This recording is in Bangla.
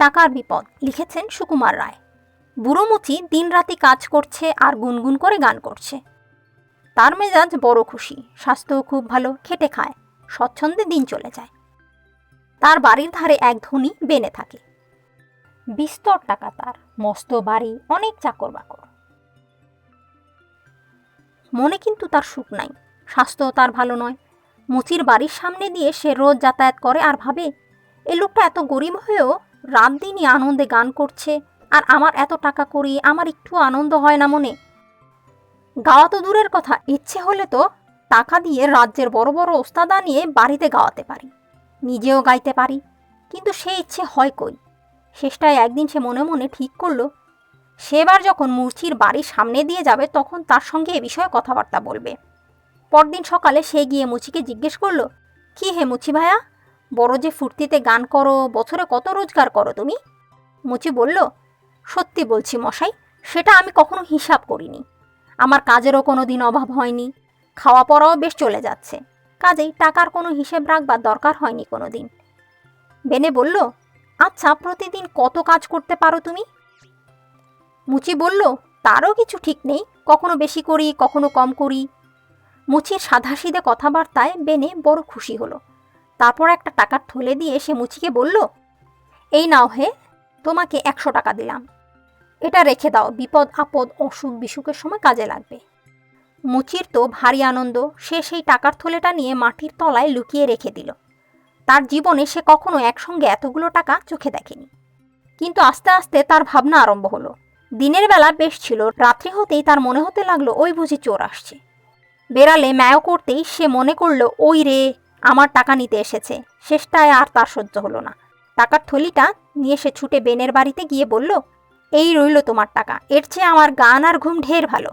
টাকার বিপদ, লিখেছেন সুকুমার রায়। বুড়ো মুচি দিনরাতি কাজ করছে আর গুনগুন করে গান করছে। তার মেজাজ বড় খুশি, স্বাস্থ্যও খুব ভালো, খেটে খায়, স্বচ্ছন্দে দিন চলে যায়। তার বাড়ির ধারে এক ধনী বেনে থাকে। বিস্তর টাকা তার, মস্ত বাড়ি, অনেক চাকর বাকর মনে কিন্তু তার সুখ নাই, স্বাস্থ্য তার ভালো নয়। মুচির বাড়ির সামনে দিয়ে সে রোজ যাতায়াত করে আর ভাবে, এ লোকটা এত গরিব হয়েও রাত দিনই আনন্দে গান করছে, আর আমার এত টাকা করি আমার একটু আনন্দ হয় না মনে। গাওয়া তো দূরের কথা, ইচ্ছে হলে তো টাকা দিয়ে রাজ্যের বড় বড় ওস্তাদা নিয়ে বাড়িতে গাওয়াতে পারি, নিজেও গাইতে পারি, কিন্তু সে ইচ্ছে হয় কই? শেষটায় একদিন সে মনে মনে ঠিক করল, সেবার যখন মূর্ছির বাড়ির সামনে দিয়ে যাবে তখন তার সঙ্গে এ বিষয়ে কথাবার্তা বলবে। পরদিন সকালে সে গিয়ে মুচিকে জিজ্ঞেস করল, কি হে মুচি ভাইয়া বড় যে ফুর্তিতে গান করো, বছরে কত রোজগার করো তুমি? মুচি বলল, সত্যি বলছি মশাই, সেটা আমি কখনো হিসাব করিনি। আমার কাজেরও কোনো দিন অভাব হয়নি, খাওয়া পড়াও বেশ চলে যাচ্ছে। কাজেই টাকার কোনো হিসেব রাখবার দরকার হয়নি কোনো দিন বেনে বলল আচ্ছা প্রতিদিন কত কাজ করতে পারো তুমি? মুচি বলল, তারও কিছু ঠিক নেই, কখনো বেশি করি, কখনো কম করি। মুচির সাধাসিধে কথাবার্তায় বেনে বড় খুশি হলো। তারপর একটা টাকার থলে দিয়ে সে মুচিকে বলল, এই নাও হে, তোমাকে একশো টাকা দিলাম। এটা রেখে দাও, বিপদ, আপদ, অসুখ, বিসুখের সময় কাজে লাগবে মুচির তো ভারী আনন্দ, সে সেই টাকার থলেটা নিয়ে মাটির তলায় লুকিয়ে রেখে দিল। তার জীবনে সে কখনো একসঙ্গে এতগুলো টাকা চোখে দেখেনি। কিন্তু আস্তে আস্তে তার ভাবনা আরম্ভ হলো। দিনের বেলা বেশ ছিল, রাত্রি হতেই তার মনে হতে লাগল, ওই বুঝি চোর আসছে বেড়ালে ম্যাও করতেই সে মনে করল, ওই রে আমার টাকা নিতে এসেছে। শেষটায় আর তার সহ্য হলো না। টাকার থলিটা নিয়ে সে ছুটে বেনের বাড়িতে গিয়ে বলল, এই রইল তোমার টাকা। এর চেয়ে আমার গান আর ঘুম ঢের ভালো।